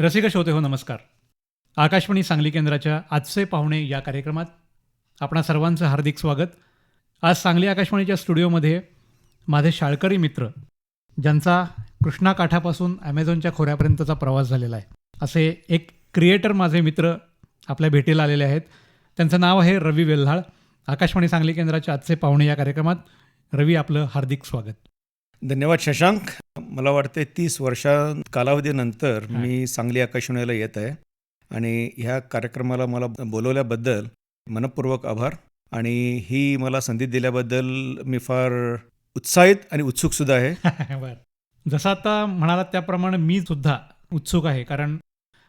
रसिक श्रोते हो नमस्कार. आकाशवाणी सांगली केंद्राच्या आजचे पाहुणे या कार्यक्रमात आपणा सर्वांचं हार्दिक स्वागत. आज सांगली आकाशवाणीच्या स्टुडिओमध्ये माझे शाळकरी मित्र ज्यांचा कृष्णा काठापासून ॲमेझॉनच्या खोऱ्यापर्यंतचा प्रवास झालेला आहे असे एक क्रिएटर माझे मित्र आपल्या भेटीला आलेले आहेत. त्यांचं नाव आहे रवी वेल्हाळ. आकाशवाणी सांगली केंद्राच्या आजचे पाहुणे या कार्यक्रमात रवी आपलं हार्दिक स्वागत. धन्यवाद शशांक. मला वाटते तीस वर्षा कालावधीनंतर. मी सांगली आकाशवाणीला येत आहे. आणि ह्या कार्यक्रमाला मला बोलवल्याबद्दल मनपूर्वक आभार. आणि ही मला संधी दिल्याबद्दल मी फार उत्साहित आणि उत्सुक सुद्धा आहे. बरं. जसं आता म्हणालात त्याप्रमाणे मी सुद्धा उत्सुक आहे. कारण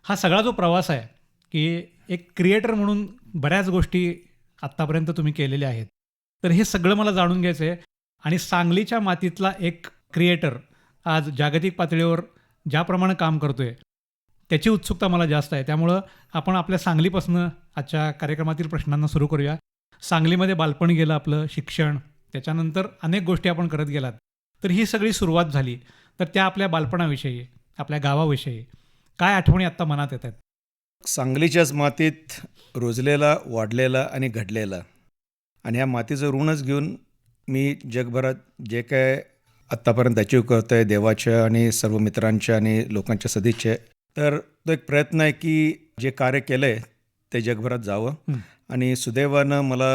हा सगळा जो प्रवास आहे की एक क्रिएटर म्हणून बऱ्याच गोष्टी आत्तापर्यंत तुम्ही केलेल्या आहेत. तर हे सगळं मला जाणून घ्यायचं आहे आणि सांगलीच्या मातीतला एक क्रिएटर आज जागतिक पातळीवर ज्याप्रमाणे काम करतो आहे त्याची उत्सुकता मला जास्त आहे. त्यामुळं आपण आपल्या सांगलीपासून आजच्या कार्यक्रमातील प्रश्नांना सुरू करूया. सांगलीमध्ये बालपण गेलं आपलं शिक्षण त्याच्यानंतर अनेक गोष्टी आपण करत गेलात. तर ही सगळी सुरुवात झाली. तर त्या आपल्या बालपणाविषयी आपल्या गावाविषयी काय आठवणी आत्ता मनात येत आहेत? सांगलीच्याच मातीत रुजलेला वाढलेला आणि घडलेला. आणि ह्या मातीचं ऋणच घेऊन मी जगभरात जे काय आत्तापर्यंत अचीव करतो आहे देवाच्या आणि सर्व मित्रांच्या आणि लोकांच्या सदिच्छे. तर तो एक प्रयत्न आहे की जे कार्य केलं आहे ते जगभरात जावं. आणि सुदैवानं मला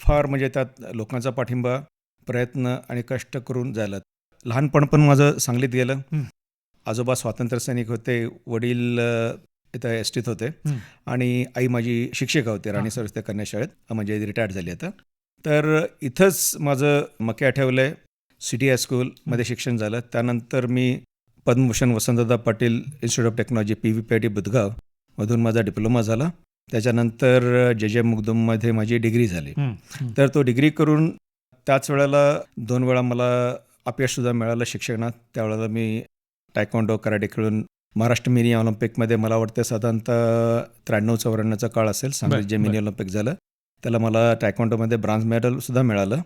फार म्हणजे त्यात लोकांचा पाठिंबा प्रयत्न आणि कष्ट करून झालं. लहानपण पण माझं सांगलीत गेलं. आजोबा स्वातंत्र्य सैनिक होते वडील इथं एस टीत होते. आणि आई माझी शिक्षिका होती राणी सरस्वती कन्या शाळेत. म्हणजे रिटायर्ड झाली आता. तर इथंच माझं मके आठवलं आहे सिटी हायस्कूलमध्ये शिक्षण झालं. त्यानंतर मी Padmabhushan Vasantdada Patil institute of technology P V P I T Budhgaon मधून माझा डिप्लोमा झाला. त्याच्यानंतर जे जे मुगदुममध्ये माझी डिग्री झाली. तर तो डिग्री करून त्याच वेळेला दोन वेळा मला अपयशसुद्धा मिळालं शिक्षणात. त्यावेळेला मी टायकोंडो कराटे खेळून महाराष्ट्र मिनी ऑलिम्पिकमध्ये मला वाटतं साधारणतः त्र्याण्णव चौऱ्याण्णवचा काळ असेल. सांगली जे मिनी. ऑलिम्पिक झालं. त्याला मला टायकोंडोमध्ये ब्रांज मेडलसुद्धा मिळालं.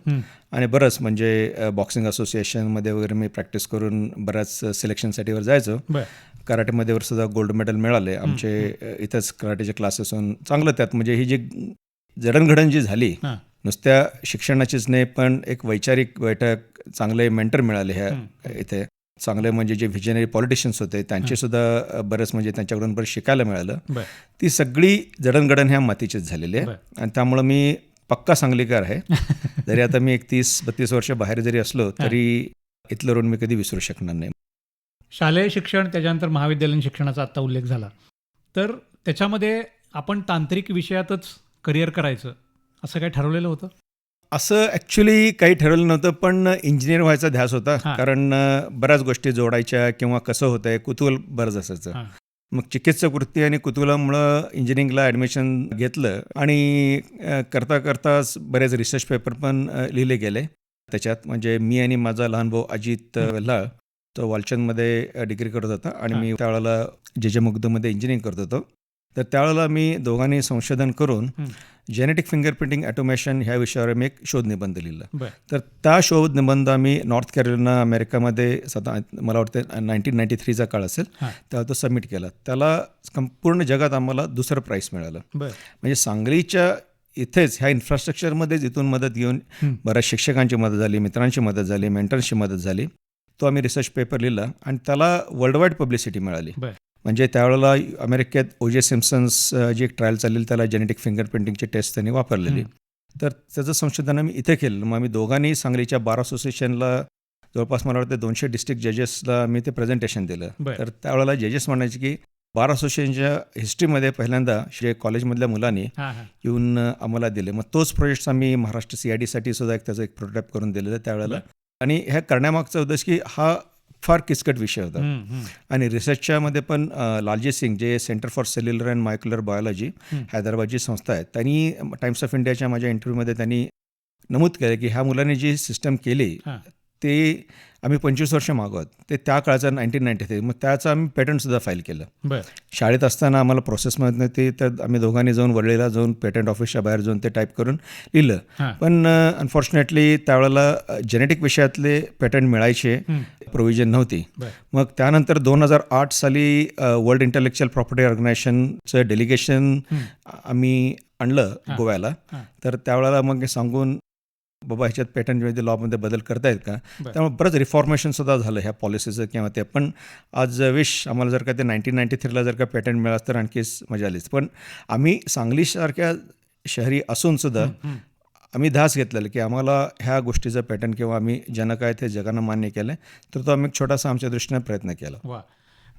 आणि बरंच म्हणजे बॉक्सिंग असोसिएशनमध्ये वगैरे मी प्रॅक्टिस करून बऱ्याच सिलेक्शनसाठी वर जायचो. कराटेमध्ये वर सुद्धा गोल्ड मेडल मिळाले आमचे इथंच कराटेचे क्लासेस होऊन चांगलं त्यात म्हणजे ही जी जडणघडण जी झाली. नुसत्या शिक्षणाचीच नाही पण एक वैचारिक बैठक चांगले मेंटर मिळाले ह्या. इथे चांगले म्हणजे जे व्हिजनरी पॉलिटिशियन्स होते त्यांचे सुद्धा बरेच म्हणजे त्यांच्याकडून बरं शिकायला मिळालं. ती सगळी जडणघडण ह्या मातीचीच झालेली आहे. आणि त्यामुळं मी पक्का सांगलीकार आहे. जरी आता मी एक तीस बत्तीस वर्ष बाहेर जरी असलो तरी इथलं ऋण मी कधी विसरू शकणार नाही. शालेय शिक्षण त्याच्यानंतर महाविद्यालयीन शिक्षणाचा आत्ता उल्लेख झाला. तर त्याच्यामध्ये आपण तांत्रिक विषयातच करिअर करायचं असं काय ठरवलेलं होतं? असं ॲक्च्युली काही ठरवलं नव्हतं पण इंजिनियर व्हायचा ध्यास होता. कारण बऱ्याच गोष्टी जोडायच्या किंवा कसं होतं आहे कुतूहल बरंच असायचं. मग चिकित्सक वृत्ती आणि कुतूहलामुळं इंजिनिअरिंगला ॲडमिशन घेतलं आणि करता करताच बरेच रिसर्च पेपर पण लिहिले गेले. त्याच्यात म्हणजे मी आणि माझा लहान भाऊ अजित वेल्हाळ तो वालचंदमध्ये डिग्री करत होता आणि मी त्यावेळेला जे जे मुग्धमध्ये इंजिनिअरिंग करत होतो. तर त्यावेळेला मी दोघांनी संशोधन करून. जेनेटिक फिंगरप्रिंटिंग ॲटोमेशन ह्या विषयावर मी एक शोध निबंध लिहिला. तर त्या शोध निबंध आम्ही नॉर्थ कॅरोलिना अमेरिकामध्ये सदा मला वाटतं नाईन्टीन नाईन्टी थ्रीचा काळ असेल. तेव्हा तो सबमिट केला त्याला संपूर्ण जगात आम्हाला दुसरं प्राईस मिळालं म्हणजे सांगलीच्या इथेच ह्या इन्फ्रास्ट्रक्चरमध्येच इथून मदत घेऊन. बऱ्याच शिक्षकांची मदत झाली मित्रांची मदत झाली मेंटर्सची मदत झाली तो आम्ही रिसर्च पेपर लिहिला आणि त्याला वर्ल्ड वाईड पब्लिसिटी मिळाली. म्हणजे त्यावेळेला अमेरिकेत ओजे सिम्सन्स जी एक ट्रायल चाललेली त्याला जेनेटिक फिंगर प्रिंटिंगची टेस्ट त्यांनी वापरलेली. तर त्याचं संशोधन आम्ही इथे केलं मग आम्ही दोघांनी सांगलीच्या बार असोसिएशनला जवळपास मला वाटतं दोनशे डिस्ट्रिक्ट जजेसला मी ते प्रेझेंटेशन दिलं. तर त्यावेळेला जजेस म्हणायचे की बार असोसिएशनच्या हिस्ट्रीमध्ये पहिल्यांदा जे कॉलेजमधल्या मुलांनी येऊन आम्हाला दिले. मग तोच प्रोजेक्ट्स आम्ही महाराष्ट्र सी आय डीसाठी सुद्धा एक त्याचं एक प्रोटोटाईप करून दिलेलं त्यावेळेला. आणि ह्या करण्यामागचा उद्देश की हा फार किचकट विषय होता. आणि रिसर्चच्यामध्ये पण लालजी सिंग जे centre for cellular and molecular biology. हैदराबादची संस्था आहे त्यांनी टाइम्स ऑफ इंडियाच्या माझ्या इंटरव्ह्यूमध्ये त्यांनी नमूद केलं की ह्या मुलांनी जी सिस्टम केली. ते आम्ही पंचवीस वर्ष मागवत. ते त्या काळचं नाईन्टीन नाईन्टी थ्री मग त्याचं आम्ही पेटंटसुद्धा फाईल केलं. बर. शाळेत असताना आम्हाला प्रोसेस माहीत नव्हती तर आम्ही दोघांनी जाऊन वरळीला जाऊन पेटंट ऑफिसच्या बाहेर जाऊन ते टाईप करून लिहिलं. पण अनफॉर्च्युनेटली त्यावेळेला जेनेटिक विषयातले पेटंट मिळायचे प्रोव्हिजन नव्हती. मग त्यानंतर दोन हजार आठ साली वर्ल्ड इंटेलेक्च्युअल प्रॉपर्टी ऑर्गनायझेशनचं डेलिगेशन आम्ही आणलं गोव्याला. तर त्यावेळेला मग सांगून बाबा ह्याच्यात पेटंटमध्ये लॉमध्ये बदल करतायत का? बरं. त्यामुळे बरंच रिफॉर्मेशनसुद्धा झालं ह्या पॉलिसीचं किंवा ते. पण आज विश आम्हाला जर का ते नाईन्टीन नाईन्टी थ्रीला जर का पेटंट मिळालं तर आणखीच मजा आलीच. पण आम्ही सांगलीसारख्या शहरी असूनसुद्धा. आम्ही ध्यास घेतलेलं की आम्हाला ह्या गोष्टीचं पॅटर्न किंवा आम्ही ज्यांना काय ते जगानं मान्य केलं तर तो आम्ही एक छोटासा आमच्या दृष्टीने प्रयत्न केला. वा.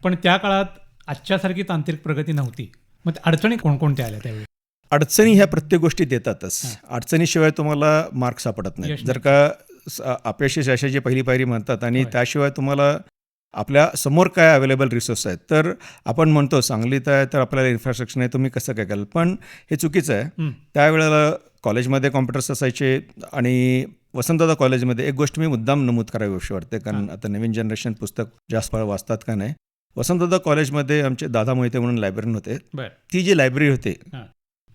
पण त्या काळात आजच्यासारखी तांत्रिक प्रगती नव्हती. मग अडचणी कोणकोणत्या आल्या त्यावेळी? अडचणी ह्या प्रत्येक गोष्टीत येतातच अडचणीशिवाय तुम्हाला मार्क सापडत नाही. जर का अपयशी यशाची पहिली पायरी म्हणतात आणि. त्याशिवाय तुम्हाला आपल्यासमोर काय अवेलेबल रिसोर्स आहेत तर आपण म्हणतो सांगलीत आहे तर आपल्याला इन्फ्रास्ट्रक्चर नाही तुम्ही कसं काय कराल? पण हे चुकीचं आहे. त्यावेळेला कॉलेजमध्ये कॉम्प्युटर्स असायचे आणि वसंतदादा कॉलेजमध्ये एक गोष्ट मी मुद्दाम नमूद करावी वाटते कारण आता नवीन जनरेशन पुस्तक जास्त वाचतात का नाही? वसंतदादा कॉलेजमध्ये आमचे दादा मोहिते म्हणून लायब्ररीन होते. ती जी लायब्ररी होती.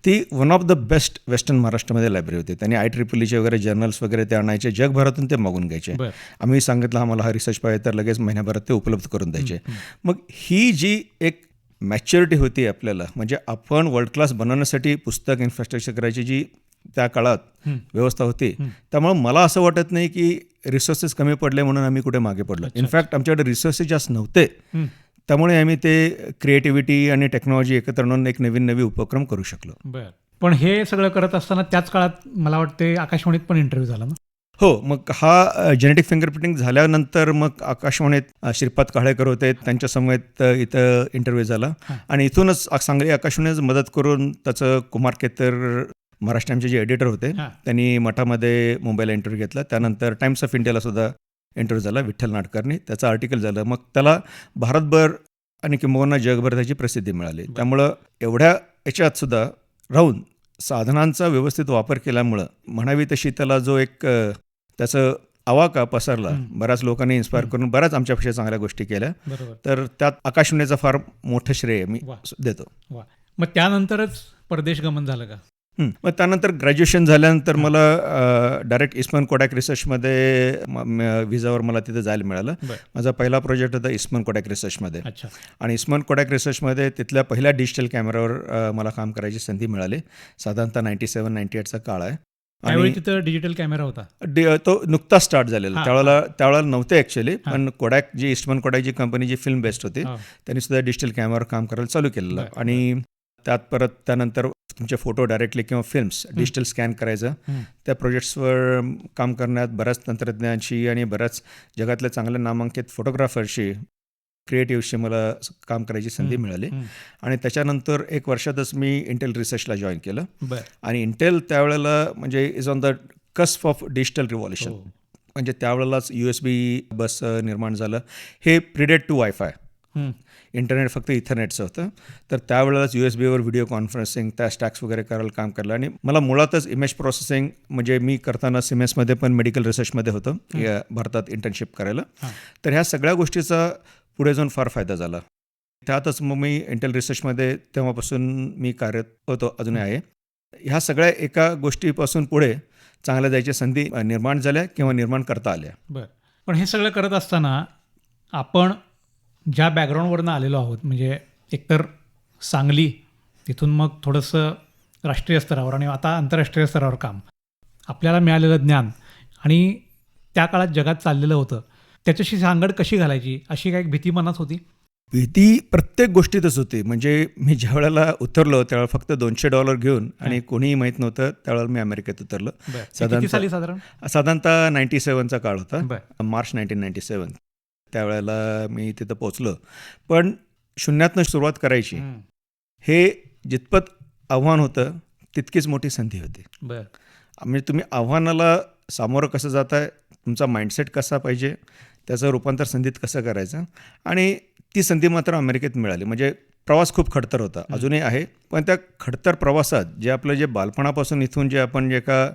ती one of the best western महाराष्ट्रामध्ये लायब्ररी होती. त्यांनी आय ट्रिपलीचे वगैरे जर्नल्स वगैरे ते आणायचे जगभरातून ते मागून घ्यायचे. आम्ही सांगितलं आम्हाला हा रिसर्च पाहिजे तर लगेच महिन्याभरात ते उपलब्ध करून द्यायचे. मग ही जी एक मॅच्युरिटी होती आपल्याला म्हणजे आपण वर्ल्ड क्लास बनवण्यासाठी पुस्तक इन्फ्रास्ट्रक्चर करायची जी त्या काळात. व्यवस्था होती. त्यामुळे मला असं वाटत नाही की रिसोर्सेस कमी पडले म्हणून आम्ही कुठे मागे पडलो. इनफॅक्ट आमच्याकडे रिसोर्सेस जास्त नव्हते. त्यामुळे आम्ही ते क्रिएटिव्हिटी आणि टेक्नॉलॉजी एकत्र आणून एक नवीन नवी उपक्रम करू शकलो. बर. पण हे सगळं करत असताना त्याच काळात मला वाटते आकाशवाणीत पण इंटरव्ह्यू झाला ना? हो मग हा जेनेटिक फिंगरप्रिंटिंग झाल्यानंतर मग आकाशवाणीत श्रीपाद काळेकर होते. त्यांच्या समवेत इथं इंटरव्ह्यू झाला. आणि इथूनच सांगली आकाशवाणीच मदत करून त्याचं कुमार केतर महाराष्ट्र आमचे जे एडिटर होते. त्यांनी मठामध्ये मुंबईला इंटरव्ह्यू घेतला. त्यानंतर टाइम्स ऑफ इंडियाला सुद्धा इंटरव्ह्यू झाला विठ्ठल नाटकरनी त्याचं आर्टिकल झालं. मग त्याला भारतभर आणि किंबहुना जगभर त्याची प्रसिद्धी मिळाली. त्यामुळं एवढ्या याच्यात सुद्धा राहून साधनांचा व्यवस्थित वापर केल्यामुळं म्हणावी तशी त्याला जो एक त्याचं आवाका पसरला. बऱ्याच लोकांनी इन्स्पायर करून बऱ्याच आमच्यापेक्षा चांगल्या गोष्टी केल्या. बरोबर. तर त्यात आकाशवाणीचं फार मोठं श्रेय मी. देतो. मग त्यानंतरच परदेश गमन झालं का. मग त्यानंतर ग्रॅज्युएशन झाल्यानंतर मला डायरेक्ट इस्मन कोडॅक रिसर्चमध्ये विजावर मला तिथे जायला मिळालं. माझा पहिला प्रोजेक्ट होता इस्मन कोडॅक रिसर्चमध्ये. अच्छा. आणि इस्मन कोडॅक रिसर्चमध्ये तिथल्या पहिल्या डिजिटल कॅमेरावर मला काम करायची संधी मिळाली. साधारणतः नाईन्टी सेवन नाईन्टी एटचा काळ आहे. त्यावेळी तिथं डिजिटल कॅमेरा होता? तो नुकताच स्टार्ट झालेला. त्यावेळेला त्यावेळेला नव्हते ॲक्च्युली पण कोडॅक जी इस्टमन कोडॅक जी कंपनी जी फिल्म बेस्ट होती. त्यांनी सुद्धा डिजिटल कॅमेरावर काम करायला चालू केलेलं. आणि त्यात परत त्यानंतर तुमचे फोटो डायरेक्टली किंवा फिल्म्स डिजिटल स्कॅन करायचं. त्या प्रोजेक्ट्सवर काम करण्यात बऱ्याच तंत्रज्ञांशी आणि बऱ्याच जगातल्या चांगल्या नामांकित फोटोग्राफरशी क्रिएटिव्हशी मला काम करायची संधी मिळाली. आणि त्याच्यानंतर एक वर्षातच मी इंटेल रिसर्चला जॉईन केलं. आणि इंटेल त्यावेळेला म्हणजे is on the cusp of digital revolution. म्हणजे त्यावेळेलाच यू एस बी बस निर्माण झालं. हे प्रिडेट टू वायफाय. इंटरनेट फक्त इथरनेटचं होतं. तर त्यावेळेलाच यू एस बीवर व्हिडिओ कॉन्फरन्सिंग त्या स्टॅक्स वगैरे करायला काम केलं आणि मला मुळातच इमेज प्रोसेसिंग म्हणजे मी करताना सिमेसमध्ये पण मेडिकल रिसर्चमध्ये होतं. या भारतात इंटर्नशिप करायला. तर ह्या सगळ्या गोष्टीचा पुढे जाऊन फार फायदा झाला. त्यातच मग मी इंटेल रिसर्चमध्ये तेव्हापासून मी कार्यरत होतो अजूनही आहे. ह्या सगळ्या एका गोष्टीपासून पुढे चांगल्या जायच्या संधी निर्माण झाल्या किंवा निर्माण करता आल्या. बर. पण हे सगळं करत असताना आपण ज्या बॅकग्राऊंडवरनं आलेलो आहोत म्हणजे एकतर सांगली तिथून मग थोडंसं राष्ट्रीय स्तरावर आणि आता आंतरराष्ट्रीय स्तरावर काम. आपल्याला मिळालेलं ज्ञान आणि त्या काळात जगात चाललेलं होतं. त्याच्याशी सांगड कशी घालायची अशी काही भीती मनात होती? भीती प्रत्येक गोष्टीतच होती. म्हणजे मी ज्या वेळेला उतरलो त्यावेळेला फक्त दोनशे डॉलर घेऊन आणि कोणीही माहीत नव्हतं त्यावेळेला मी अमेरिकेत उतरलो. साधारण? साधारणतः नाईन्टी सेवनचा काळ होता. मार्च नाईन्टीन नाईन्टी सेवन त्यावेळेला मी तिथं पोचलो पण शून्यातनं सुरुवात करायची हं. जितपत आव्हान होतं तितकीच मोठी संधी होती. बरं. म्हणजे तुम्ही आव्हानाला सामोरं कसं जाताय तुमचा माइंडसेट कसा पाहिजे त्याचं रूपांतर संधीत कसं करायचं? आणि ती संधी मात्र अमेरिकेत मिळाली. म्हणजे प्रवास खूप खडतर होता. अजूनही आहे. पण त्या खडतर प्रवासात जे आपलं जे बालपणापासून इथून जे आपण जे का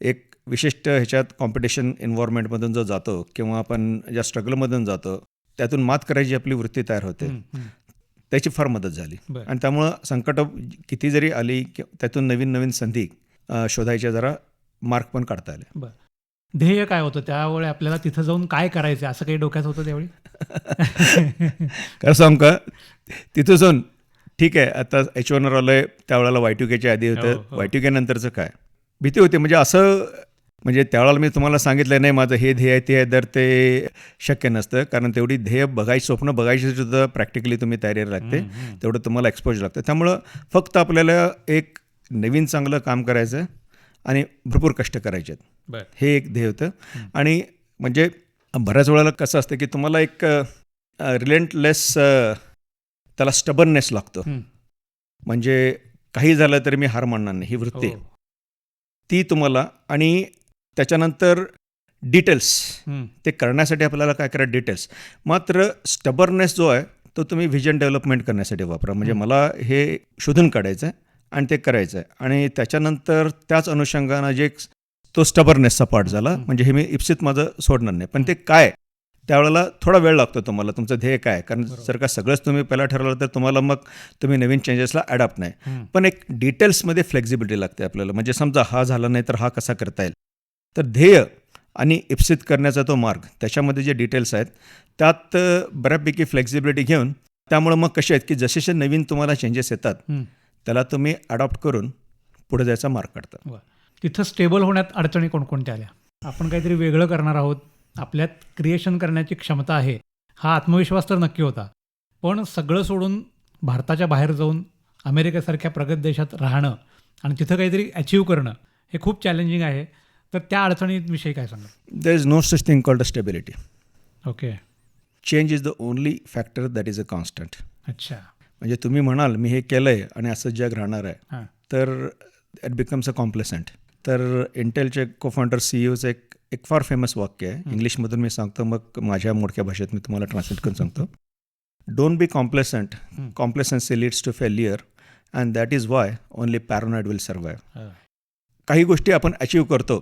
एक विशिष्ट ह्याच्यात कॉम्पिटिशन एन्व्हायरमेंटमधून जो जातो किंवा आपण ज्या स्ट्रगलमधून जातो त्यातून मात करायची आपली वृत्ती तयार होते. त्याची फार मदत झाली. आणि त्यामुळं संकट किती जरी आली कि- त्यातून नवीन नवीन संधी शोधायच्या जरा मार्क पण काढता आले. ध्येय काय होतं? त्यावेळी आपल्याला तिथं जाऊन काय करायचं? असं काही डोक्यात होतं त्यावेळी? खरं सांग का? तिथं जाऊन ठीक आहे आता एच वनवर आलं आहे त्यावेळेला वाय टू केच्या आधी हो, होतं. हो. वाय टू के नंतरचं काय? भीती होती. म्हणजे असं म्हणजे त्यावेळेला मी तुम्हाला सांगितलं नाही माझं हे ध्येय आहे ते आहे. तर ते शक्य नसतं कारण तेवढी ध्येय बघायची स्वप्न बघायची सुद्धा प्रॅक्टिकली तुम्ही तयारी लागते. तेवढं तुम्हाला एक्सपोज लागतं. त्यामुळं फक्त आपल्याला एक नवीन चांगलं काम करायचं आणि भरपूर कष्ट करायचे आहेत. हे एक ध्येय होतं. आणि म्हणजे बऱ्याच वेळेला कसं असतं की तुम्हाला एक रिलेंटलेस त्याला स्टबननेस लागतो. म्हणजे काही झालं तरी मी हार मानणार नाही. ही वृत्ती हो. ती तुम्हाला आणि त्याच्यानंतर डिटेल्स. ते करण्यासाठी आपल्याला काय करा डिटेल्स मात्र स्टबरनेस जो आहे तो तुम्ही व्हिजन डेव्हलपमेंट करण्यासाठी वापरा म्हणजे. मला हे शोधून काढायचं आहे आणि ते करायचं आहे आणि त्याच्यानंतर त्याच अनुषंगानं जे तो स्टबरनेसचा पार्ट झाला. म्हणजे हे मी इप्सित माझं सोडणार नाही पण ते काय त्यावेळेला थोडा वेळ लागतो तुम्हाला तुमचं ध्येय काय? कारण. जर का सगळंच तुम्ही पहिला ठरवलं तर तुम्हाला मग तुम्ही नवीन चेंजेसला ॲडॉप्ट नाही. पण एक डिटेल्समध्ये फ्लेक्झिबिलिटी लागते आपल्याला म्हणजे समजा हा झाला नाही तर हा कसा करता येईल तर ध्येय आणि इप्सित करण्याचा तो मार्ग त्याच्यामध्ये जे डिटेल्स आहेत त्यात बऱ्यापैकी फ्लेक्झिबिलिटी घेऊन त्यामुळं मग कसे आहेत की जसे जसे नवीन तुम्हाला चेंजेस येतात. त्याला तुम्ही अडॉप्ट करून पुढे जायचा मार्ग काढता. तिथं स्टेबल होण्यात अडचणी कोणकोणत्या आल्या? आपण काहीतरी वेगळं करणार आहोत. आपल्यात क्रिएशन करण्याची क्षमता आहे. हा आत्मविश्वास तर नक्की होता. पण सगळं सोडून भारताच्या बाहेर जाऊन अमेरिकेसारख्या प्रगत देशात राहणं आणि तिथं काहीतरी अचीव करणं हे खूप चॅलेंजिंग आहे. तर त्या अडचणीविषयी काय सांगा there is no such thing called a stability okay change is the only factor that is a constant अच्छा. म्हणजे तुम्ही म्हणाल मी हे केलं आहे आणि असं जग राहणार आहे. तर इट बिकम्स अ कॉम्प्लेसंट तर इंटेलचे को फाउंडर सी ईओचं एक एक फार फेमस वाक्य आहे. इंग्लिशमधून मी सांगतो मग माझ्या मोडक्या भाषेत मी तुम्हाला ट्रान्सलेट करून सांगतो. Don't be complacent. Complacency leads to failure and that is why only paranoid will survive. काही गोष्टी आपण अचीव करतो.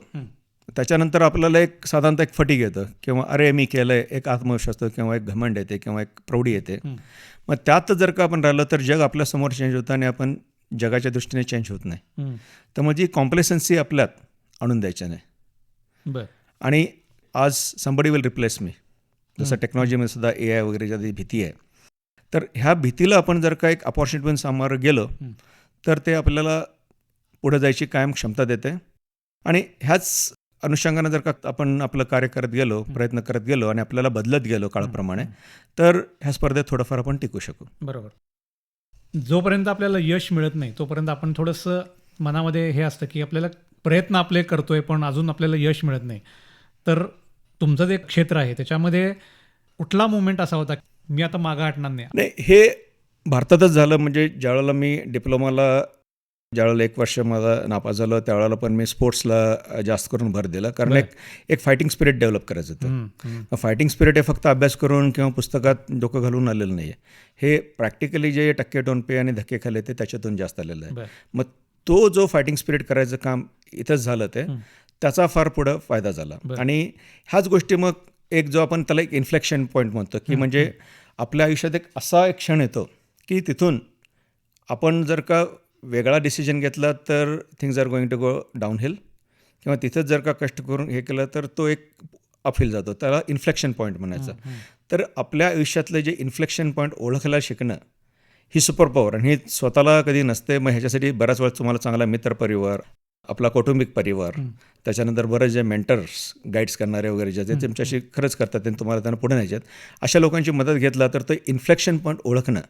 त्याच्यानंतर आपल्याला एक साधारणतः एक फटीक येतं किंवा अरे मी केलं आहे एक आत्मविश्वास किंवा एक घमंड येते किंवा एक प्रौढी येते. मग त्यात जर का आपण राहिलं तर जग आपल्यासमोर चेंज होतं आणि आपण जगाच्या दृष्टीने चेंज होत नाही. तर मग जी कॉम्प्लेसन्सी आपल्यात आणून द्यायच्या नाही बरं आणि आज संबडी विल रिप्लेस मी जसं. टेक्नॉलॉजीमध्ये सुद्धा ए आय वगैरे ज्या भीती आहे तर ह्या भीतीला आपण जर का एक अपॉर्च्युनिटीतून सामोरं गेलो. तर ते आपल्याला पुढे जायची कायम क्षमता देते. आणि ह्याच अनुषंगानं जर का आपण आपलं कार्य करत गेलो. प्रयत्न करत गेलो आणि आपल्याला बदलत गेलो काळाप्रमाणे. तर ह्या स्पर्धेत थोडंफार आपण टिकू शकू. बरोबर. जोपर्यंत आपल्याला यश मिळत नाही तोपर्यंत आपण थोडंसं मनामध्ये हे असतं की आपल्याला प्रयत्न आपले करतोय पण अजून आपल्याला यश मिळत नाही. तर तुमचं जे क्षेत्र आहे त्याच्यामध्ये कुठला मुवमेंट असा होता मी आता मागं हटणार नाही? नाही हे भारतातच झालं. म्हणजे ज्यावेळेला मी डिप्लोमाला ज्यावेळेला एक वर्ष माझा नापास झालं त्यावेळेला पण मी स्पोर्ट्सला जास्त करून भर दिला कारण. एक एक फायटिंग स्पिरिट डेव्हलप करायचं होतं. फायटिंग स्पिरिट हे फक्त अभ्यास करून किंवा पुस्तकात डोकं घालून आलेलं नाही आहे हे प्रॅक्टिकली जे टक्के टोनपे आणि धक्के खाले ते त्याच्यातून जास्त आलेलं आहे. मग तो जो फायटिंग स्पिरिट करायचं काम इथंच झालं ते. त्याचा फार पुढं फायदा झाला. आणि ह्याच गोष्टी मग एक जो आपण त्याला एक इन्फ्लेक्शन पॉईंट म्हणतो की म्हणजे आपल्या आयुष्यात एक असा एक क्षण येतो की तिथून आपण जर का वेगळा डिसिजन घेतला तर things are going to go downhill किंवा तिथंच जर का कष्ट करून हे केलं तर तो एक अपहिल जातो. त्याला इन्फ्लेक्शन पॉईंट म्हणायचं. तर आपल्या आयुष्यातलं जे इन्फ्लेक्शन पॉईंट ओळखायला शिकणं ही सुपर पॉवर आणि ही स्वतःला कधी नसते मग ह्याच्यासाठी बऱ्याच वेळा तुम्हाला चांगला मित्र परिवार आपला कौटुंबिक परिवार. त्याच्यानंतर बरेच जे मेंटर्स गाईड्स करणारे वगैरे जे ते तुमच्याशी खरंच करतात आणि तुम्हाला त्यांना पुढे न्यायचे आहेत. अशा लोकांची मदत घेतला तर तो इन्फ्लेक्शन पॉईंट ओळखणं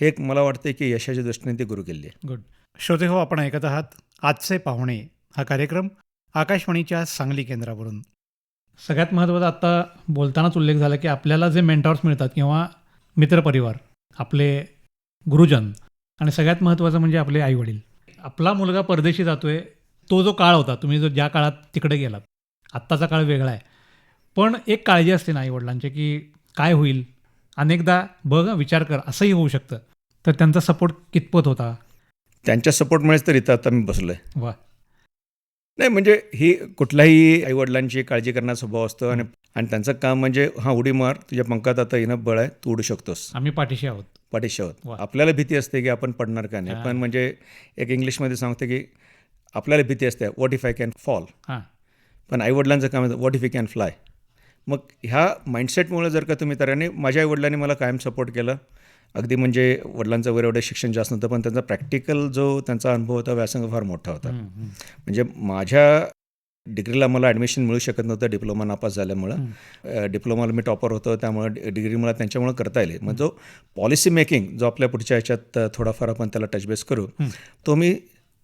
हं. एक मला वाटतं की यशाच्या दृष्टीने ती गुरु केली आहे. गुड श्रोते हो आपण ऐकत आहात आजचे पाहुणे हा कार्यक्रम आकाशवाणीच्या सांगली केंद्रावरून. सगळ्यात महत्त्वाचा आत्ता बोलतानाच उल्लेख झाला की आपल्याला जे मेंटॉर्स मिळतात किंवा मित्रपरिवार आपले गुरुजन आणि सगळ्यात महत्त्वाचं म्हणजे आपले आईवडील. आपला मुलगा परदेशी जातोय तो जो काळ होता तुम्ही जो ज्या काळात तिकडे गेलात आत्ताचा काळ वेगळा आहे. पण एक काळजी असते ना आईवडिलांची की काय होईल? अनेकदा बघ विचार कर असंही होऊ शकतं. तर त्यांचा सपोर्ट कितपत होता? त्यांच्या सपोर्टमुळेच तर इथं आता मी बसलो आहे वा. नाही म्हणजे ही कुठल्याही आईवडिलांची काळजी करण्याचा स्वभाव असतो आणि आणि त्यांचं काम म्हणजे हा उडी मार तुझ्या पंखात आता इनफ बळ आहे तू उडू शकतोस. आम्ही पाठीशी आहोत. पाठीशी आहोत. आपल्याला भीती असते की आपण पडणार का नाही. पण म्हणजे एक इंग्लिशमध्ये सांगते की आपल्याला भीती असते what if I can fall पण आईवडिलांचं काम आहे what if you can fly मग ह्या माइंडसेटमुळे जर का तुम्ही तर आणि माझ्या आईवडिलांनी मला कायम सपोर्ट केलं अगदी म्हणजे वडिलांचं वगैरे एवढं शिक्षण जास्त नव्हतं पण त्यांचा प्रॅक्टिकल जो त्यांचा अनुभव होता व्यासंग फार मोठा होता. म्हणजे माझ्या डिग्रीला मला ॲडमिशन मिळू शकत नव्हतं डिप्लोमा नापास झाल्यामुळं. डिप्लोमाला मी टॉपर होतो त्यामुळं डिग्री मला त्यांच्यामुळं करता येईल. मग जो पॉलिसी मेकिंग जो आपल्या पुढच्या ह्याच्यात थोडाफार आपण त्याला टचबेस करू तो मी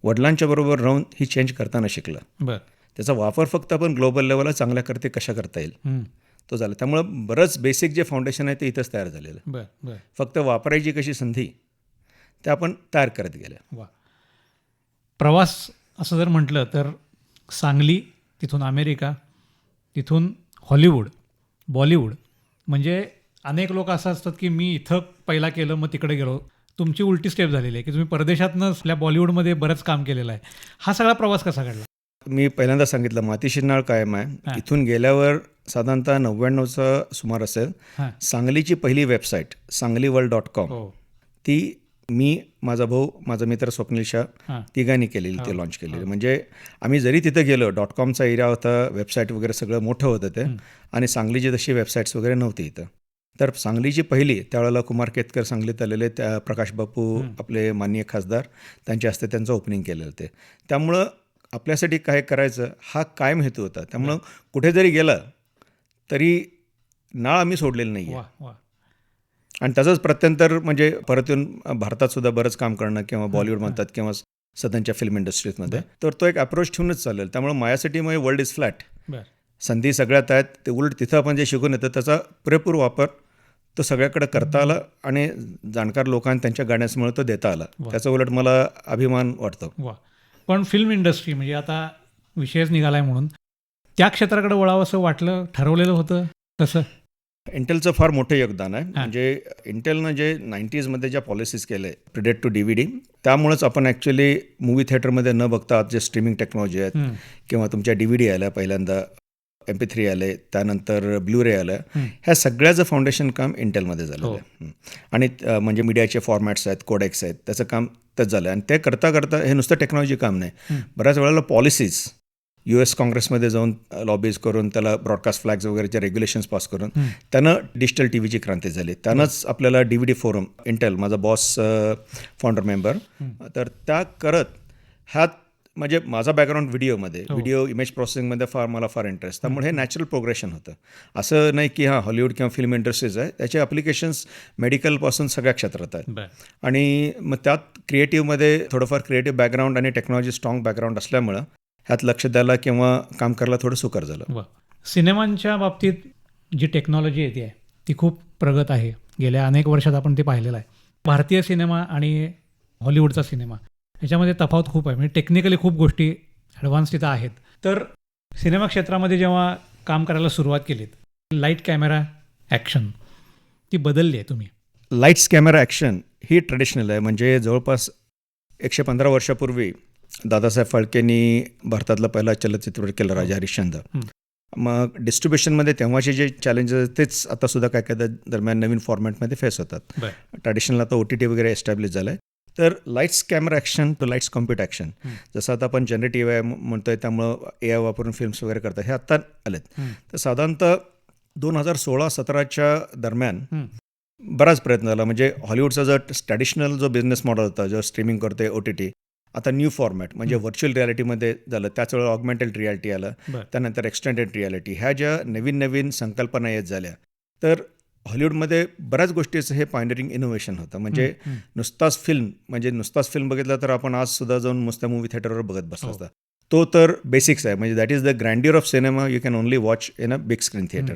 वडिलांच्या बरोबर राहून ही चेंज करताना शिकलं. बरं. त्याचा वापर फक्त आपण ग्लोबल लेवलला चांगल्या करते कशा करता येईल. तो झाला. त्यामुळं बरंच बेसिक जे फाउंडेशन आहे ते इथंच तयार झालेलं. आहे. बरं बरं. फक्त वापरायची कशी संधी ते आपण तयार करत गेल्या वा. प्रवास असं जर म्हटलं तर सांगली तिथून अमेरिका तिथून हॉलिवूड बॉलिवूड म्हणजे अनेक लोक असं असतात की मी इथं पहिला केलं मग तिकडे गेलो. तुमची उलटी स्टेप झालेली आहे की तुम्ही परदेशातनं आपल्या बॉलिवूडमध्ये बरंच काम केलेलं आहे. हा सगळा प्रवास कसा घडला? मी पहिल्यांदा सांगितलं माती शिरनाळ कायम आहे. इथून गेल्यावर साधारणतः नव्याण्णवचा सुमार असेल. सांगलीची पहिली website Sangli world dot com. हो. ती मी माझा भाऊ माझा मित्र स्वप्नील शाह तिघांनी केलेली ते लॉन्च केलेली. म्हणजे आम्ही जरी तिथं गेलो डॉट कॉमचा एरिया होता वेबसाईट वगैरे सगळं मोठं होतं ते. आणि सांगलीची तशी वेबसाईट्स वगैरे नव्हती इथं. तर सांगलीची पहिली त्यावेळेला कुमार केतकर सांगलीत आलेले त्या प्रकाश बापू आपले माननीय खासदार त्यांच्या हस्ते त्यांचं ओपनिंग केलेलं ते. त्यामुळं आपल्यासाठी काय करायचं हा कायम हेतू होता. त्यामुळं कुठे जरी गेलं तरी नाळ आम्ही सोडलेलं नाही आहे आणि त्याचंच प्रत्यंतर म्हणजे परत येऊन भारतात सुद्धा बरंच काम करणं किंवा बॉलिवूड म्हणतात किंवा सध्याच्या फिल्म इंडस्ट्रीजमध्ये तर तो एक अप्रोच ठेवूनच चालेल. त्यामुळे माझ्यासाठी मग वर्ल्ड इज फ्लॅट संधी सगळ्यात आहेत ते उलट तिथं आपण जे शिकून येतं त्याचा पुरेपूर वापर तो सगळ्याकडे करता आला आणि जाणकार लोकांना त्यांच्या गाण्यामुळे तो देता आला. त्याचा उलट मला अभिमान वाटतो. पण फिल्म इंडस्ट्री म्हणजे आता विषयच निघालाय म्हणून. त्या क्षेत्राकडे वळावं असं वाटलं ठरवलेलं होतं कसं इंटेलचं फार मोठं योगदान आहे. म्हणजे इंटेलनं जे नाईन्टीजमध्ये ज्या पॉलिसीज केले predate to D V D त्यामुळेच आपण ॲक्च्युली मूवी थिएटरमध्ये न बघता जे स्ट्रीमिंग टेक्नॉलॉजी आहेत. किंवा तुमच्या डी व्ही डी आल्या पहिल्यांदा एम पी थ्री आले त्यानंतर ब्लू रे आलं. ह्या सगळ्याचं फाउंडेशन काम इंटेलमध्ये झालेलं आहे. हं. आणि अ, म्हणजे मीडियाचे फॉर्मॅट्स आहेत कोडेक्स आहेत त्याचं काम तेच झालं आणि ते करता करता हे नुसतं टेक्नॉलॉजी काम नाही. बऱ्याच वेळेला पॉलिसीज यू एस काँग्रेसमध्ये जाऊन लॉबीज करून त्याला ब्रॉडकास्ट फ्लॅग्स वगैरेचे रेग्युलेशन्स पास करून त्यानं डिजिटल टी व्हीची क्रांती झाली. त्यानंच आपल्याला D V D forum Intel माझा बॉस फाउंडर मेंबर तर त्या करत ह्यात म्हणजे माझा बॅकग्राऊंड व्हिडिओमध्ये व्हिडिओ इमेज प्रोसेसिंगमध्ये फार मला फार इंटरेस्ट त्यामुळे हे नॅचरल प्रोग्रेशन होतं. असं नाही की हां हॉलिवूड किंवा फिल्म इंडस्ट्रीज आहे. त्याचे अप्लिकेशन्स मेडिकलपासून सगळ्या क्षेत्रात आहेत. आणि मग त्यात क्रिएटिव्हमध्ये थोडंफार क्रिएटिव्ह बॅकग्राऊंड आणि टेक्नॉलॉजी स्ट्रॉंग बॅकग्राऊंड असल्यामुळं ह्यात लक्ष द्यायला किंवा काम करायला थोडं सुकर झालं. सिनेमांच्या बाबतीत जी टेक्नॉलॉजी येते आहे ती खूप प्रगत आहे. गेल्या अनेक वर्षात आपण ते पाहिलेलं आहे. भारतीय सिनेमा आणि हॉलिवूडचा सिनेमा ह्याच्यामध्ये तफावत खूप आहे. म्हणजे टेक्निकली खूप गोष्टी ॲडव्हान्स तिथं आहेत. तर सिनेमा क्षेत्रामध्ये जेव्हा काम करायला सुरुवात केलीत लाइट कॅमेरा ॲक्शन ती बदलली आहे तुम्ही. लाईट्स कॅमेरा ॲक्शन ही ट्रेडिशनल आहे. म्हणजे जवळपास एकशे पंधरा वर्षापूर्वी दादासाहेब फाळकेंनी भारतातला पहिला चलचित्रपट केला राजा हरिश्चंद्र हं. मग डिस्ट्रीब्युशनमध्ये तेव्हाचे जे चॅलेंजेस तेच आता सुद्धा काय काय दरम्यान नवीन फॉर्मॅटमध्ये फेस होतात. ट्रॅडिशनल आता ओ टी टी वगैरे एस्टॅब्लिश झालं आहे तर lights camera action to lights compute action. जसं आता आपण जनरेटिव्ह आहे म्हणतोय त्यामुळं ए आय वापरून फिल्म्स वगैरे करतात. हे आत्ता आलेत. तर साधारणतः दोन हजार सोळा सतराच्या दरम्यान. बराच प्रयत्न झाला. म्हणजे हॉलिवूडचा जो ट्रॅडिशनल जो बिझनेस मॉडेल होता जो स्ट्रीमिंग करते ओ टी टी आता न्यू फॉर्मॅट म्हणजे व्हर्च्युअल रियालिटीमध्ये झालं. त्याच वेळेला ऑगमेंटेड रियालिटी आलं त्यानंतर एक्सटेंडेड रियालिटी ह्या ज्या नवीन नवीन संकल्पना येत झाल्या तर हॉलिवूडमध्ये बऱ्याच गोष्टीचं हे पायनरिंग इनोव्हेशन होतं म्हणजे. नुसताच फिल्म म्हणजे नुसताच फिल्म बघितला तर आपण आज सुद्धा जाऊन नुसत्या मूवी थिएटरवर बघत बसला. असता तो तर बेसिक्स आहे. म्हणजे that is the grandeur of cinema you can only watch in a big screen theatre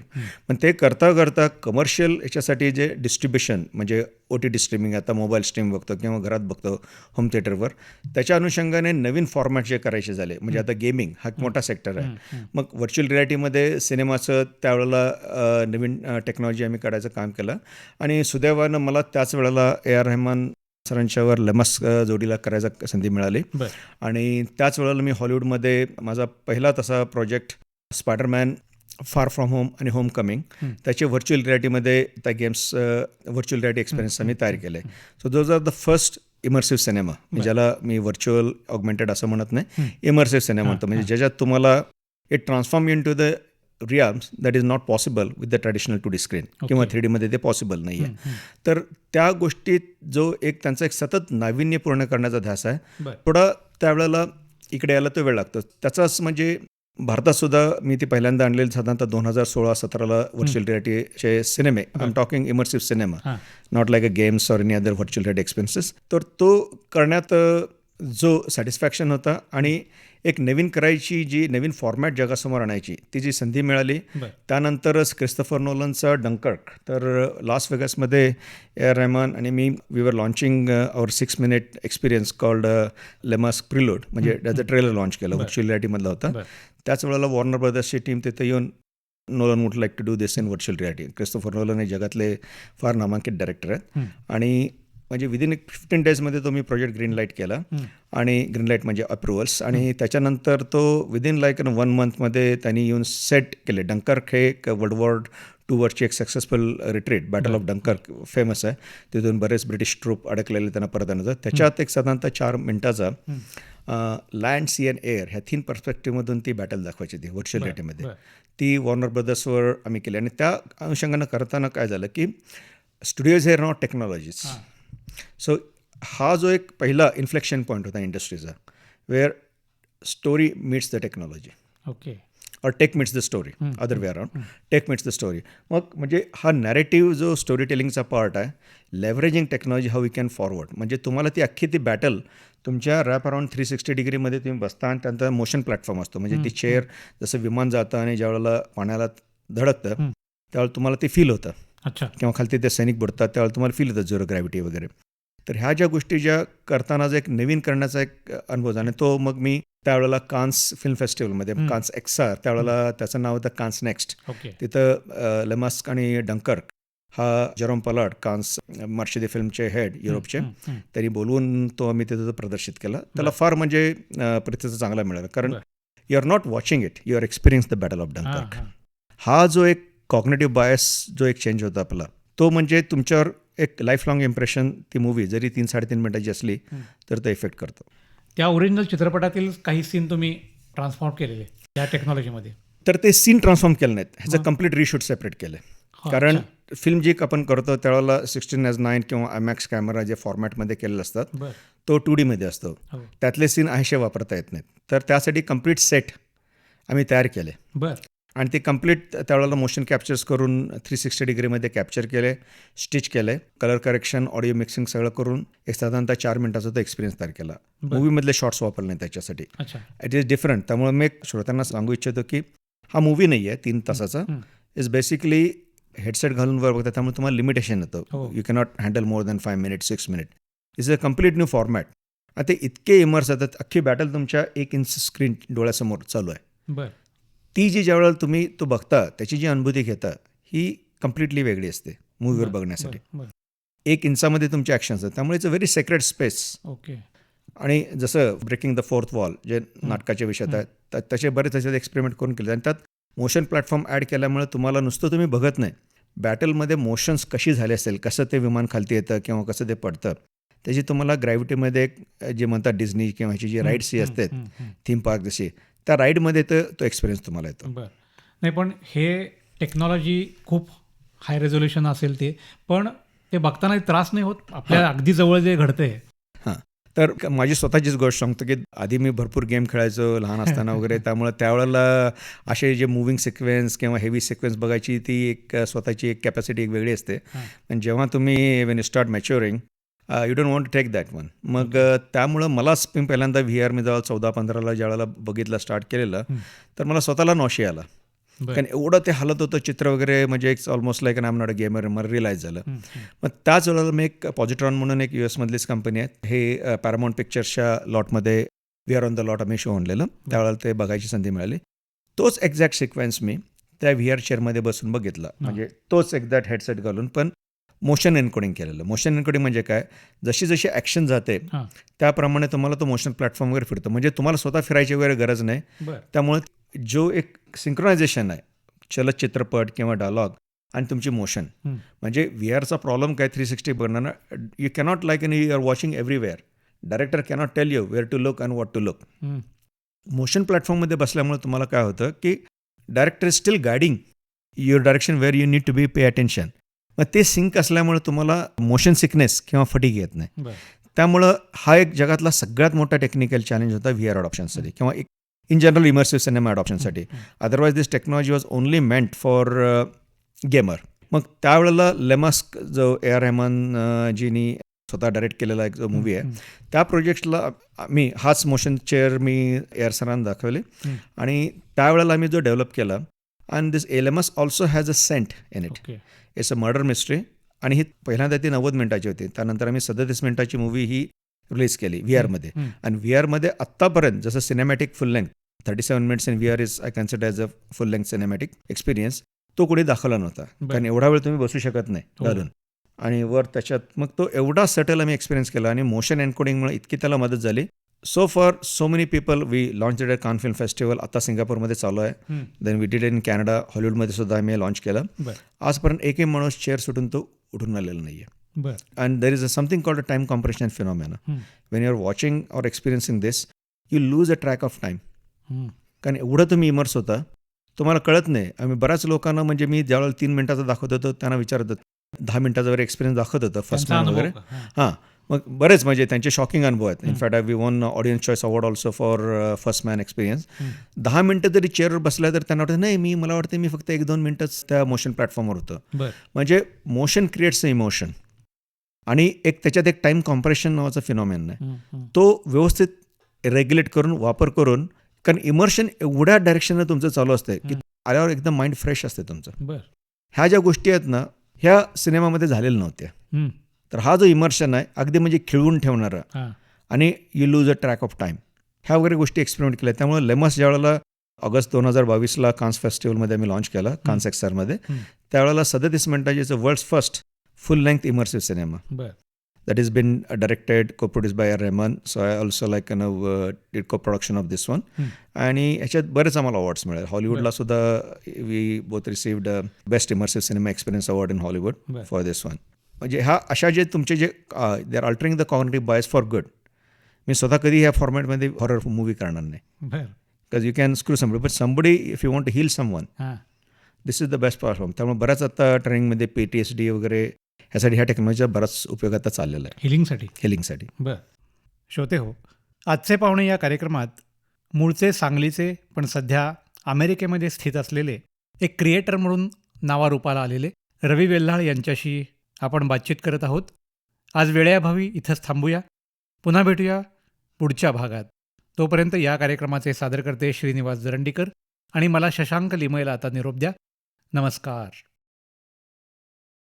पण ते करता करता कमर्शियल याच्यासाठी जे डिस्ट्रीब्युशन म्हणजे ओ टी टी स्ट्रीमिंग आता मोबाईल स्ट्रीम बघतो किंवा घरात बघतो होम थिएटरवर त्याच्या अनुषंगाने नवीन फॉर्मॅट जे करायचे झाले. म्हणजे आता गेमिंग हा एक मोठा सेक्टर आहे. मग व्हर्च्युअल रियालिटीमध्ये सिनेमाचं त्यावेळेला नवीन टेक्नॉलॉजी आम्ही काढायचं काम केलं. आणि सुदैवानं मला त्याच वेळेला ए आर रहमान सरांच्यावर लेमस जोडीला करायचा संधी मिळाली. आणि त्याच वेळेला मी हॉलिवूडमध्ये माझा पहिला तसा project Spiderman far from home आणि होम कमिंग. त्याचे व्हर्च्युअल रियालिटीमध्ये त्या गेम्स व्हर्च्युअल रियालिटी एक्सपिरियन्स आम्ही तयार केले. So those are the first immersive cinema ज्याला मी व्हर्च्युअल ऑगमेंटेड असं म्हणत नाही. इमर्सिव्ह सिनेमा म्हणतो. म्हणजे ज्याच्यात तुम्हाला it transform into the realms that is not possible with the traditional two D screen किंवा थ्री डीमध्ये ते पॉसिबल नाही आहे तर त्या गोष्टीत जो एक त्यांचा एक सतत नाविन्य पूर्ण करण्याचा ध्यास आहे थोडा त्यावेळेला इकडे यायला तो वेळ लागतो. त्याचाच म्हणजे भारतात सुद्धा मी ती पहिल्यांदा आणलेली साधारणतः दोन हजार सोळा सतराला व्हर्च्युअल रियालिटीचे सिनेमे I am talking immersive cinema not like a games or any other virtual reality experiences तर तो करण्यात जो सॅटिस्फॅक्शन होता आणि एक नवीन करायची जी नवीन फॉर्मॅट जगासमोर आणायची ती जी संधी मिळाली त्यानंतरच क्रिस्तफर नोलनचा डंकर्क तर लॉस वेगसमध्ये ए आर रहमान आणि मी we were launching our six minute experience called Le Musk preload म्हणजे त्याचं ट्रेलर लॉन्च केलं व्हर्च्युअल रियालिटीमधला होता. त्याच वेळेला वॉर्नर ब्रदर्सची टीम तिथे येऊन Nolan would like to do this in virtual reality Christopher Nolan हे जगातले फार नामांकित डायरेक्टर आहेत. आणि म्हणजे विदिन एक फिफ्टीन डेजमध्ये तो मी प्रोजेक्ट ग्रीन लाइट केला. आणि ग्रीन लाइट म्हणजे अप्रुव्हल्स आणि त्याच्यानंतर तो विदिन लाईक वन मंथमध्ये त्यांनी येऊन सेट केले. डंकर्क हे एक वर्ल्ड वॉर टू वरची एक successful retreat battle of Dunkirk famous आहे. तिथून बरेच ब्रिटिश ट्रूप अडकलेले त्यांना परत आणायचं त्याच्यात एक साधारणतः चार मिनिटाचा लँड सी अँड एअर ह्या तीन पर्स्पेक्टिव्हमधून ती बॅटल दाखवायची ती व्हर्च्युअल रियालिटीमध्ये बर. ती वॉर्नर ब्रदर्सवर आम्ही केली. आणि त्या अनुषंगानं करताना काय झालं की studios here not technologies so हा जो एक पहिला इन्फ्लेक्शन पॉईंट होता इंडस्ट्रीचा where story meets the technology okay or tech meets the story other way around tech meets the story मग म्हणजे हा नॅरेटिव्ह जो स्टोरी टेलिंगचा पार्ट आहे leveraging technology how we can forward म्हणजे तुम्हाला ती अख्खी ती बॅटल तुमच्या रॅप अराउंड थ्री सिक्स्टी डिग्रीमध्ये तुम्ही बसता आणि त्यांचा मोशन प्लॅटफॉर्म असतो. म्हणजे ती चेअर जसं विमान जातं आणि ज्यावेळेला पाण्याला धडकतं हं. त्यावेळेला तुम्हाला ते फील होतं. अच्छा. किंवा खालती ते सैनिक बुडतात त्यावेळेला तुम्हाला फील होतं झिरो ग्रॅव्हिटी वगैरे. तर ह्या ज्या गोष्टी ज्या करताना एक नवीन करण्याचा एक अनुभव झाला आणि तो मग मी त्यावेळेला कान्स फिल्म फेस्टिवलमध्ये. कान्स एक्सार त्यावेळेला त्याचं नाव होतं कान्स नेक्स्ट तिथं लेमास्क आणि डंकर्क हा जरोम पलाड कान्स मर्शिदी फिल्मचे हेड युरोपचे. त्यांनी बोलवून तो आम्ही तिथं प्रदर्शित केला त्याला फार म्हणजे प्रतिसाद चांगला मिळाला कारण. You are not watching it you are experience the battle of Dunkirk. हा जो एक कॉग्नेटिव्ह बायस जो एक चेंज होता आपला तो म्हणजे तुमच्यावर एक लाईफ लाँग इम्प्रेशन ती मूवी जरी तीन साडेतीन मिनिटाची असली. तर तो इफेक्ट करतो. त्या ओरिजिनल चित्रपटातील काही सीन तुम्ही ट्रान्सफॉर्म केलेले त्या टेक्नॉलॉजीमध्ये तर ते सीन ट्रान्सफॉर्म केले नाहीत. ह्याचं कंप्लीट रिशूट सेपरेट केलं कारण फिल्म जी आपण करतो त्यावेळेला सिक्स्टीन एज नाईन किंवा आयमॅक्स कॅमेरा जे फॉर्मॅटमध्ये केलेले असतात तो टू डीमध्ये असतो. हो. त्यातले सीन आहेशे वापरता येत नाहीत. तर त्यासाठी कंप्लीट सेट आम्ही तयार केले. बर. आणि ते कंप्लीट त्यावेळेला मोशन कॅप्चर्स करून थ्री सिक्स्टी डिग्रीमध्ये कॅप्चर केले स्टिच केले कलर करेक्शन ऑडिओ मिक्सिंग सगळं करून एक साधारणतः चार मिनिटाचा तो एक्सपिरियन्स तयार केला. मूवीमधले शॉर्ट्स वापरले नाही त्याच्यासाठी. इट इज डिफरंट त्यामुळे मी एक श्रोत्यांना सांगू इच्छितो की हा मूवी नाही आहे तीन तासाचा. इज बेसिकली हेडसेट घालून वर बघता त्यामुळे तुम्हाला लिमिटेशन येतं. You cannot handle more than five minute six minute is a complete new format आता ते इतके इमर्स येतात अख्खी बॅटल तुमच्या एक इंच स्क्रीन डोळ्यासमोर चालू आहे. बर. ती जी ज्यावेळेला तुम्ही तो बघता त्याची जी अनुभूती घेता ही कम्प्लिटली वेगळी असते मूवीवर बघण्यासाठी. एक इंचामध्ये तुमचे ॲक्शन्स आहेत त्यामुळे it's a very sacred space okay. आणि जसं ब्रेकिंग द फोर्थ वॉल जे नाटकाचे विषयात आहेत त- तसे बरेच त्याच्यात एक्सपेरिमेंट करून केले. आणि त्यात मोशन प्लॅटफॉर्म ॲड केल्यामुळे तुम्हाला नुसतं तुम्ही बघत नाही. बॅटलमध्ये मोशन्स कशी झाली असेल कसं ते विमान खालती येतं किंवा कसं ते पडतं त्याची तुम्हाला ग्रॅव्हिटीमध्ये एक जे म्हणतात डिझनी किंवा ह्याची जी राईड्स जी असतात. थीम पार्क जशी त्या राईडमध्ये तर तो एक्सपिरियन्स तुम्हाला येतो. बर. नाही पण हे टेक्नॉलॉजी खूप हाय रेझोल्युशन असेल ते पण ते बघताना त्रास नाही होत. आपल्या अगदी जवळ जे घडतंय. हां. तर माझी स्वतःचीच गोष्ट सांगतो की आधी मी भरपूर गेम खेळायचो लहान असताना वगैरे त्यामुळे त्यावेळेला असे जे मुव्हिंग सिक्वेन्स किंवा हेवी सिक्वेन्स बघायची ती एक स्वतःची एक कॅपॅसिटी एक वेगळी असते. पण जेव्हा तुम्ही when you start maturing you don't want take that one मग अ, त्यामुळं मलाच मी पहिल्यांदा व्ही आर मी जेव्हा चौदा पंधराला ज्यावेळेला बघितलं स्टार्ट केलेलं. तर मला स्वतःला नॉशी आला. कारण एवढं ते हलत होतं चित्र वगैरे म्हणजे एक almost like am not a gamer मला रिअलाईज झालं. मग त्याच वेळेला मी एक पॉझिट्रॉन म्हणून एक यू एसमधलीच कंपनी आहे. हे पॅरामाऊंट पिक्चर्सच्या लॉटमध्ये we are on the lot आम्ही शो आणलेलं. त्यावेळेला ते बघायची संधी मिळाली. तोच एक्झॅक्ट सिक्वेन्स मी त्या व्ही आर चेअरमध्ये बसून बघितला. म्हणजे तोच एक्झॅक्ट हेडसेट घालून. पण मोशन एन्कोडिंग केलेलं. मोशन एन्कोडिंग म्हणजे काय? जशी जशी ॲक्शन जाते त्याप्रमाणे तुम्हाला तो मोशन प्लॅटफॉर्म वगैरे फिरतो. म्हणजे तुम्हाला स्वतः फिरायची वगैरे गरज नाही. त्यामुळे जो एक सिंक्रोनायझेशन आहे चलचित्रपट किंवा डायलॉग आणि तुमची मोशन. म्हणजे व्ही आरचा प्रॉब्लेम काय? थ्री सिक्स्टी बघणार you cannot like in you are watching everywhere director cannot tell you where to look and what to look. Motion प्लॅटफॉर्ममध्ये बसल्यामुळे तुम्हाला काय होतं की director still guiding your direction where you need to be pay attention मग ते sink असल्यामुळे तुम्हाला मोशन सिकनेस किंवा फटीक येत नाही. त्यामुळं हा एक जगातला सगळ्यात मोठा टेक्निकल चॅलेंज होता व्ही आर अडॉप्शनसाठी किंवा एक in general immersive cinema अडॉप्शनसाठी otherwise this technology was only meant for gamer मग त्यावेळेला लेमस्क जो ए आर रेहमान जीनी स्वतः डायरेक्ट केलेला एक जो मूवी आहे त्या प्रोजेक्टला मी हाच मोशन चेअर मी ए आर सरांना दाखवले. आणि त्यावेळेला आम्ही जो डेव्हलप केला and this L M S also has a scent in it it's a murder mystery आणि ही पहिल्यांदा ती नव्वद मिनिटाची होती. त्यानंतर आम्ही सदतीस मिनिटाची मूवी ही रिलीज केली व्ही आरमध्ये. आणि व्ही आरमध्ये आत्तापर्यंत जसं cinematic full length thirty seven minutes in V R is I consider as a full length cinematic experience तो कुठे दाखवला नव्हता. कारण एवढा वेळ तुम्ही बसू शकत नाही हो. घालून आणि वर त्याच्यात मग तो एवढा सेटल आम्ही एक्सपिरियन्स केला आणि मोशन एन्कोडिंगमुळे इतकी त्याला मदत झाली. So for so many people we launch did Cannes film festival आता सिंगापूरमध्ये चालू आहे. Then we did in Canada हॉलिवूडमध्ये सुद्धा आम्ही लॉन्च केलं. आजपर्यंत एकही माणूस चेअर सुटून तो उठून आलेला नाही आहे and there is a something called a time compression phenomena. When you are watching or experiencing this you lose a track of time. कारण एवढं तुम्ही इमर्स होता तुम्हाला कळत नाही. आम्ही बऱ्याच लोकांना म्हणजे मी ज्यावेळेला तीन मिनिटाचा दाखवत होतो त्यांना विचारत होतो. दहा मिनिटाचा वगैरे एक्सपिरियन्स दाखवत होतं फर्स्ट अनुभव. वगैरे? हां. मग बरेच म्हणजे त्यांचे शॉकिंग अनुभव आहेत. In fact I we won audience choice award also for first man experience. दहा मिनिटं जरी चेअरवर बसल्या तर त्यांना वाटतं नाही मी मला वाटतं मी फक्त एक दोन मिनिटच त्या मोशन प्लॅटफॉर्मवर होतं म्हणजे मोशन क्रिएट्स अ इमोशन आणि एक त्याच्यात एक टाईम कॉम्प्रेशन नावाचा फिनॉमेन आहे. तो व्यवस्थित रेग्युलेट करून वापर करून कारण इमर्शन एवढ्या डायरेक्शननं तुमचं चालू असतं की. आल्यावर एकदम माइंड फ्रेश असते तुमचं ह्या ज्या गोष्टी आहेत ना ह्या सिनेमामध्ये झालेल्या नव्हत्या. तर हा जो इमर्शन आहे अगदी म्हणजे खिळवून ठेवणारा आणि you lose a track of time ह्या वगैरे गोष्टी एक्सपेरिमेंट केल्या त्यामुळे लेमस ज्या वेळेला ऑगस्ट दोन हजार बावीसला कान्स फेस्टिवलमध्ये आम्ही लॉन्च केला कान्स एक्सरमध्ये. त्यावेळेला सदतीस मिनिटाची world's first full length immersive cinema been uh, directed, co-produced by R. Rahman. So I also like you know uh, did co-production of this one. Hmm. आणि ह्याच्यात बरेच आम्हाला अवॉर्ड्स मिळाले हॉलिवूडला सुद्धा we both received best immersive cinema experience award in Hollywood. For this one म्हणजे ह्या अशा जे तुमचे जे they are altering the cognitive bias for good मी स्वतः कधी ह्या फॉर्मॅटमध्ये हॉरर मूवी करणार नाही. बरं. Because you can screw somebody but somebody if you want to heal someone हां. This is the best platform त्यामुळे बऱ्याच आता ट्रेनिंगमध्ये पी टी एस डी वगैरे ह्यासाठी ह्या टेक्नॉलॉजीचा बराच उपयोग आता चाललेला आहे. हिलिंगसाठी हिलिंगसाठी बरं. श्रोते हो आजचे पाहुणे या कार्यक्रमात मूळचे सांगलीचे पण सध्या अमेरिकेमध्ये स्थित असलेले एक क्रिएटर म्हणून नावारूपाला आलेले रवी वेल्हाळ यांच्याशी आपण बातचीत करत आहोत. आज वेळेअभावी इथंच थांबूया. पुन्हा भेटूया पुढच्या भागात. तोपर्यंत या कार्यक्रमाचे सादरकर्ते श्रीनिवास जरंडीकर आणि मला शशांक लिमयला आता निरोप द्या. नमस्कार.